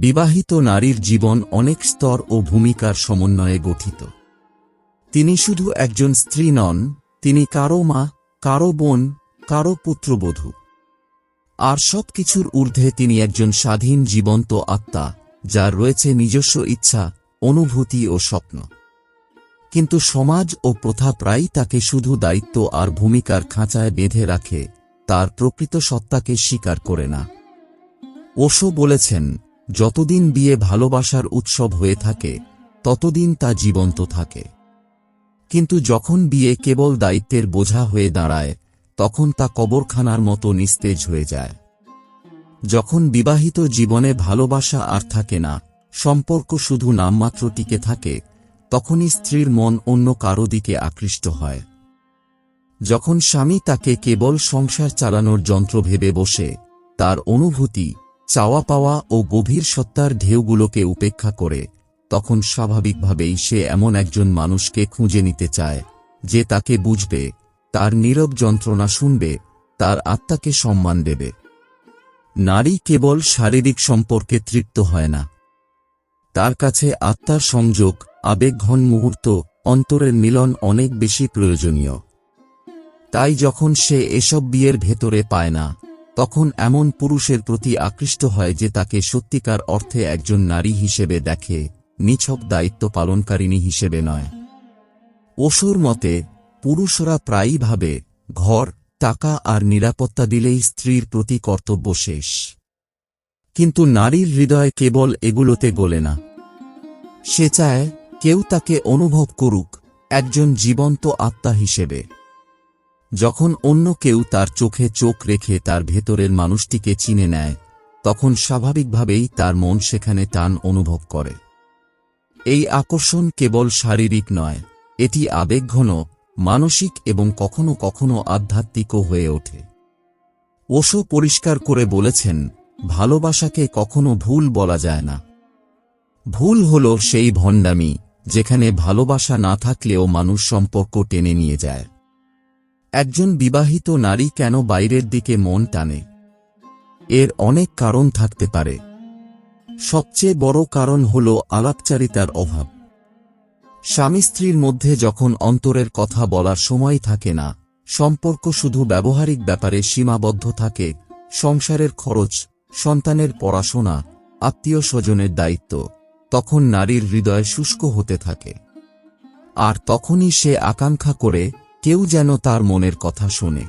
বিবাহিত নারীর জীবন অনেক স্তর ও ভূমিকার সমন্বয়ে গঠিত। তিনি শুধু একজন স্ত্রী নন, তিনি কারও মা, কারও বোন, কারও পুত্রবধূ। আর সব কিছুর ঊর্ধ্বে তিনি একজন স্বাধীন জীবন্ত আত্মা, যার রয়েছে নিজস্ব ইচ্ছা, অনুভূতি ও স্বপ্ন। কিন্তু সমাজ ও প্রথা প্রায়ই তাকে শুধু দায়িত্ব আর ভূমিকার খাঁচায় বেঁধে রাখে, তার প্রকৃত সত্তাকে স্বীকার করে না। ওশো বলেছেন যতদিন বিয়ে ভালোবাসার উৎসব হয়ে থাকে, ততদিন তা জীবন্ত থাকে। কিন্তু যখন বিয়ে কেবল দায়িত্বের বোঝা হয়ে দাঁড়ায়, তখন তা কবরখানার মতো নিস্তেজ হয়ে যায়। যখন বিবাহিত জীবনে ভালোবাসা আর থাকে না, সম্পর্ক শুধু নামমাত্র টিকে থাকে, তখনই স্ত্রীর মন অন্য কারও দিকে আকৃষ্ট হয়। যখন স্বামী তাকে কেবল সংসার চালানোর যন্ত্র ভেবে বসে, তার অনুভূতি চাওয়া পাওয়া ও গভীর সত্তার ঢেউগুলোকে উপেক্ষা করে, তখন স্বাভাবিকভাবেই সে এমন একজন মানুষকে খুঁজে নিতে চায়, যে তাকে বুঝবে, তার নীরব যন্ত্রণা শুনবে, তার আত্মাকে সম্মান দেবে। নারী কেবল শারীরিক সম্পর্কে তৃপ্ত হয় না। তার কাছে আত্মার সংযোগ আবেগঘন মুহূর্ত, অন্তরের মিলন অনেক বেশি প্রয়োজনীয়। তাই যখন সে এসব বিয়ের ভেতরে পায় না তখন এমন পুরুষের প্রতি আকৃষ্ট হয় যে তাকে সত্যিকার অর্থে একজন নারী হিসেবে দেখে, নিছক দায়িত্ব পালনকারিণী হিসেবে নয়। ওসুর মতে, পুরুষরা প্রায়ই ভাবে, ঘর, টাকা আর নিরাপত্তা দিলেই স্ত্রীর প্রতি কর্তব্য শেষ। কিন্তু নারীর হৃদয় কেবল এগুলোতে গলে না। সে চায়, কেউ তাকে অনুভব করুক, একজন জীবন্ত আত্মা হিসেবে। যখন অন্য কেউ তার চোখে চোখ রেখে তার ভেতরের মানুষটিকে চিনে নেয়, তখন স্বাভাবিকভাবেই তার মন সেখানে টান অনুভব করে। এই আকর্ষণ কেবল শারীরিক নয়, এটি আবেগঘন, মানসিক এবং কখনো কখনো আধ্যাত্মিকও হয়ে ওঠে। ওশো পরিষ্কার করে বলেছেন, ভালোবাসাকে কখনো ভুল বলা যায় না। ভুল হল সেই ভণ্ডামি, যেখানে ভালোবাসা না থাকলেও মানুষ সম্পর্ক টেনে নিয়ে যায়। একজন বিবাহিত নারী কেন বাইরের দিকে মন টানে? এর অনেক কারণ থাকতে পারে। সবচেয়ে বড় কারণ হল আলাপচারিতার অভাব। স্বামী স্ত্রীর মধ্যে যখন অন্তরের কথা বলার সময় থাকে না, সম্পর্ক শুধু ব্যবহারিক ব্যাপারে সীমাবদ্ধ থাকে, সংসারের খরচ, সন্তানের পড়াশোনা, আত্মীয় স্বজনের দায়িত্ব, তখন নারীর হৃদয় শুষ্ক হতে থাকে। আর তখনই সে আকাঙ্ক্ষা করে কেউ যেন তার মনের কথা শোনে।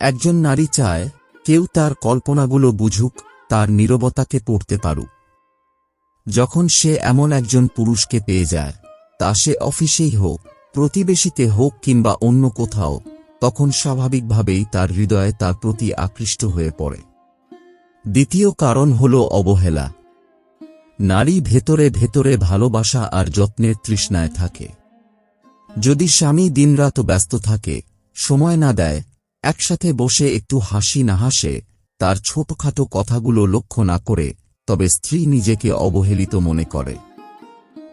একজন নারী চায়, কেউ তার কল্পনাগুলো বুঝুক, তার নীরবতাকে পড়তে পারুক। যখন সে এমন একজন পুরুষকে পেয়ে যায়, তা সে অফিসেই হোক, প্রতিবেশীতে হোক কিংবা অন্য কোথাও, তখন স্বাভাবিকভাবেই তার হৃদয়ে তার প্রতি আকৃষ্ট হয়ে পড়ে। দ্বিতীয় কারণ হল অবহেলা। নারী ভেতরে ভেতরে ভালোবাসা আর যত্নের তৃষ্ণায় থাকে। যদি স্বামী দিনরাত ব্যস্ত থাকে, সময় না দেয়, একসাথে বসে একটু হাসি না হাসে, তার ছোটখাটো কথাগুলো লক্ষ্য না করে, তবে স্ত্রী নিজেকে অবহেলিত মনে করে।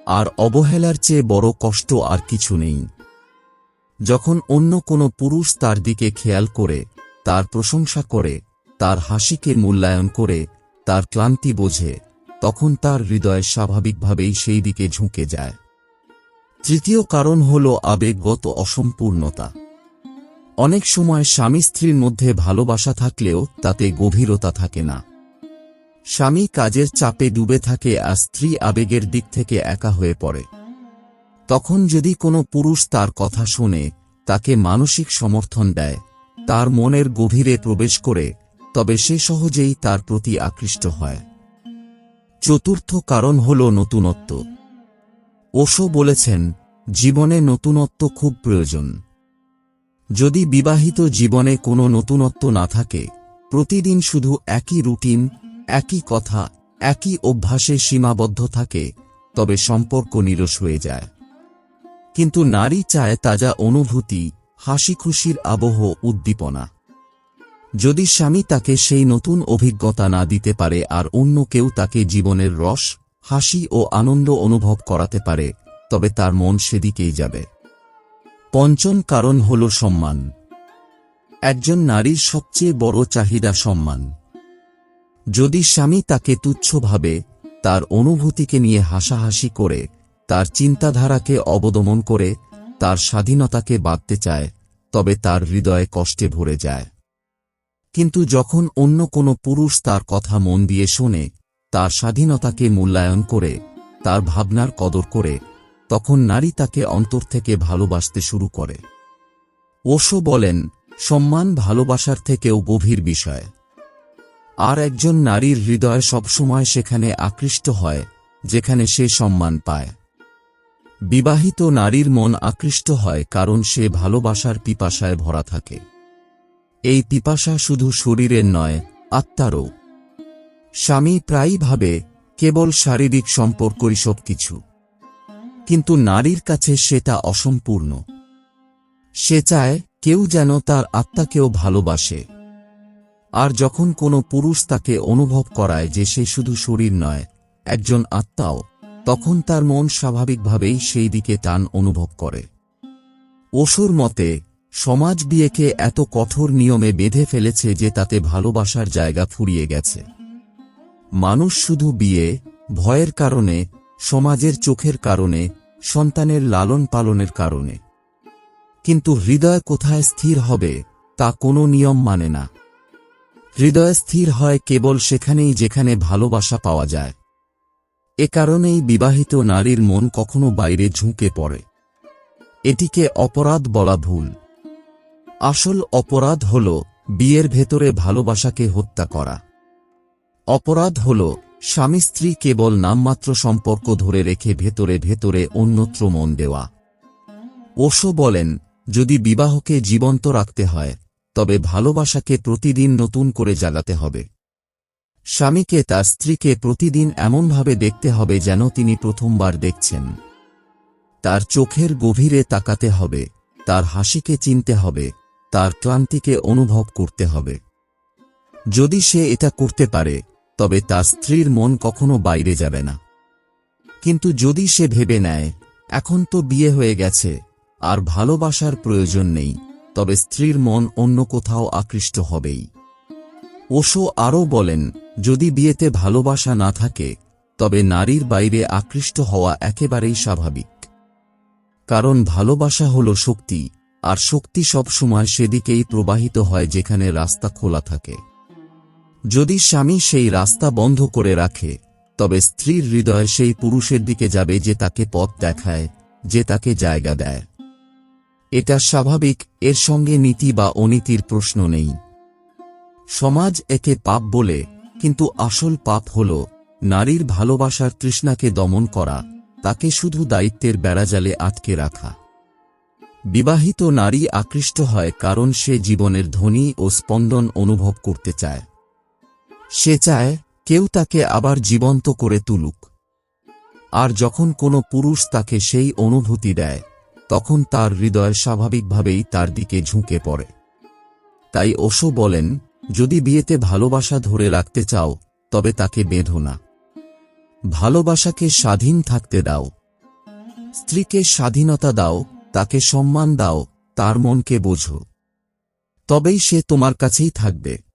আর অবহেলার চেয়ে বড় কষ্ট আর কিছু নেই। যখন অন্য কোনো পুরুষ তার দিকে খেয়াল করে, তার প্রশংসা করে, তার হাসিকে মূল্যায়ন করে, তার ক্লান্তি বোঝে, তখন তার হৃদয় স্বাভাবিকভাবেই সেই দিকে ঝুঁকে যায়। তৃতীয় কারণ হল আবেগগত অসম্পূর্ণতা। অনেক সময় স্বামী স্ত্রীর মধ্যে ভালোবাসা থাকলেও তাতে গভীরতা থাকে না। স্বামী কাজের চাপে ডুবে থাকে আর স্ত্রী আবেগের দিক থেকে একা হয়ে পড়ে। তখন যদি কোনো পুরুষ তার কথা শুনে, তাকে মানসিক সমর্থন দেয়, তার মনের গভীরে প্রবেশ করে, তবে সে সহজেই তার প্রতি আকৃষ্ট হয়। চতুর্থ কারণ হল নতুনত্ব। ওশো বলেছেন, জীবনে নতুনত্ব খুব প্রয়োজন। যদি বিবাহিত জীবনে কোনো নতুনত্ব না থাকে, প্রতিদিন শুধু একই রুটিন, একই কথা, একই অভ্যাসে সীমাবদ্ধ থাকে, তবে সম্পর্ক নিরস হয়ে যায়। কিন্তু নারী চায় তাজা অনুভূতি হাসি খুশির আবহ উদ্দীপনা। যদি স্বামী তাকে সেই নতুন অভিজ্ঞতা না দিতে পারে আর অন্য কেউ তাকে জীবনের রস হাসি ও আনন্দ অনুভব করাতে পারে, তবে তার মন সেদিকেই যাবে। পঞ্চম কারণ হল সম্মান। একজন নারীর সবচেয়ে বড় চাহিদা সম্মান। যদি স্বামী তাকে তুচ্ছ ভাবে, তার অনুভূতিকে নিয়ে হাসাহাসি করে, তার চিন্তাধারাকে অবদমন করে, তার স্বাধীনতাকে বাঁধতে চায়, তবে তার হৃদয়ে কষ্টে ভরে যায়। কিন্তু যখন অন্য কোনো পুরুষ তার কথা মন দিয়ে শোনে তার স্বাধীনতাকে মূল্যায়ন করে, তার ভাবনার কদর করে, তখন নারী তাকে অন্তর থেকে ভালোবাসতে শুরু করে। ওশো বলেন, সম্মান ভালোবাসার থেকেও গভীর বিষয়। আর একজন নারীর হৃদয় সবসময় সেখানে আকৃষ্ট হয়, যেখানে সে সম্মান পায়। বিবাহিত নারীর মন আকৃষ্ট হয় কারণ সে ভালোবাসার পিপাসায় ভরা থাকে। এই পিপাসা শুধু শরীরের নয়, আত্মারও। স্বামী প্রায়ই ভাবে, কেবল শারীরিক সম্পর্কই সব কিছু কিন্তু নারীর কাছে সেটা অসম্পূর্ণ। সে চায়, কেউ যেন তার আত্মাকেও ভালোবাসে। আর যখন কোনো পুরুষ তাকে অনুভব করায় যে সে শুধু শরীর নয়, একজন আত্মাও, তখন তার মন স্বাভাবিকভাবেই সেই দিকে টান অনুভব করে। ওসুর মতে, সমাজ বিয়েকে এত কঠোর নিয়মে বেঁধে ফেলেছে যে তাতে ভালোবাসার জায়গা ফুরিয়ে গেছে। মানুষ শুধু বিয়ে, ভয়ের কারণে, সমাজের চোখের কারণে, সন্তানের লালন পালনের কারণে। কিন্তু হৃদয় কোথায় স্থির হবে, তা কোনো নিয়ম মানে না। হৃদয় স্থির হয় কেবল সেখানেই যেখানে ভালোবাসা পাওয়া যায়। এ কারণেই বিবাহিত নারীর মন কখনো বাইরে ঝুঁকে পড়ে। এটিকে অপরাধ বলা ভুল। আসল অপরাধ হল বিয়ের ভেতরে ভালোবাসাকে হত্যা করা। অপরাধ হল, স্বামী স্ত্রী কেবল নামমাত্র সম্পর্ক ধরে রেখে ভেতরে ভেতরে অন্যত্র মন দেওয়া। ওশো বলেন, যদি বিবাহকে জীবন্ত রাখতে হয়, তবে ভালোবাসাকে প্রতিদিন নতুন করে জ্বালাতে হবে। স্বামীকে তার স্ত্রীকে প্রতিদিন এমনভাবে দেখতে হবে যেন তিনি প্রথমবার দেখছেন। তার চোখের গভীরে তাকাতে হবে, তার হাসিকে চিনতে হবে, তার ক্লান্তিকে অনুভব করতে হবে। যদি সে এটা করতে পারে তবে তার স্ত্রীর মন কখনো বাইরে যাবে না। কিন্তু যদি সে ভেবে নেয়, এখন তো বিয়ে হয়ে গেছে, আর ভালোবাসার প্রয়োজন নেই, তবে স্ত্রীর মন অন্য কোথাও আকৃষ্ট হবেই। ওশো আরও বলেন, যদি বিয়েতে ভালোবাসা না থাকে, তবে নারীর বাইরে আকৃষ্ট হওয়া একেবারেই স্বাভাবিক। কারণ ভালোবাসা হল শক্তি, আর শক্তি সবসময় সেদিকেই প্রবাহিত হয় যেখানে রাস্তা খোলা থাকে। যদি স্বামী সেই রাস্তা বন্ধ করে রাখে, তবে স্ত্রীর হৃদয় সেই পুরুষের দিকে যাবে যে তাকে পথ দেখায়, যে তাকে জায়গা দেয়। এটা স্বাভাবিক, এর সঙ্গে নীতি বা অনীতির প্রশ্ন নেই। সমাজ একে পাপ বলে, কিন্তু আসল পাপ হল, নারীর ভালোবাসার তৃষ্ণাকে দমন করা, তাকে শুধু দায়িত্বের বেড়াজালে আটকে রাখা। বিবাহিত নারী আকৃষ্ট হয় কারণ সে জীবনের ধ্বনি ও স্পন্দন অনুভব করতে চায়। সে চায়, কেউ তাকে আবার জীবন্ত করে তুলুক। আর যখন কোনো পুরুষ তাকে সেই অনুভূতি দেয়, তখন তার হৃদয় স্বাভাবিকভাবেই তার দিকে ঝুঁকে পড়ে। তাই ওশো বলেন, যদি বিয়েতে ভালোবাসা ধরে রাখতে চাও, তবে তাকে বেঁধো না। ভালোবাসাকে স্বাধীন থাকতে দাও। স্ত্রীকে স্বাধীনতা দাও, তাকে সম্মান দাও, তার মনকে বোঝো। তবেই সে তোমার কাছেই থাকবে।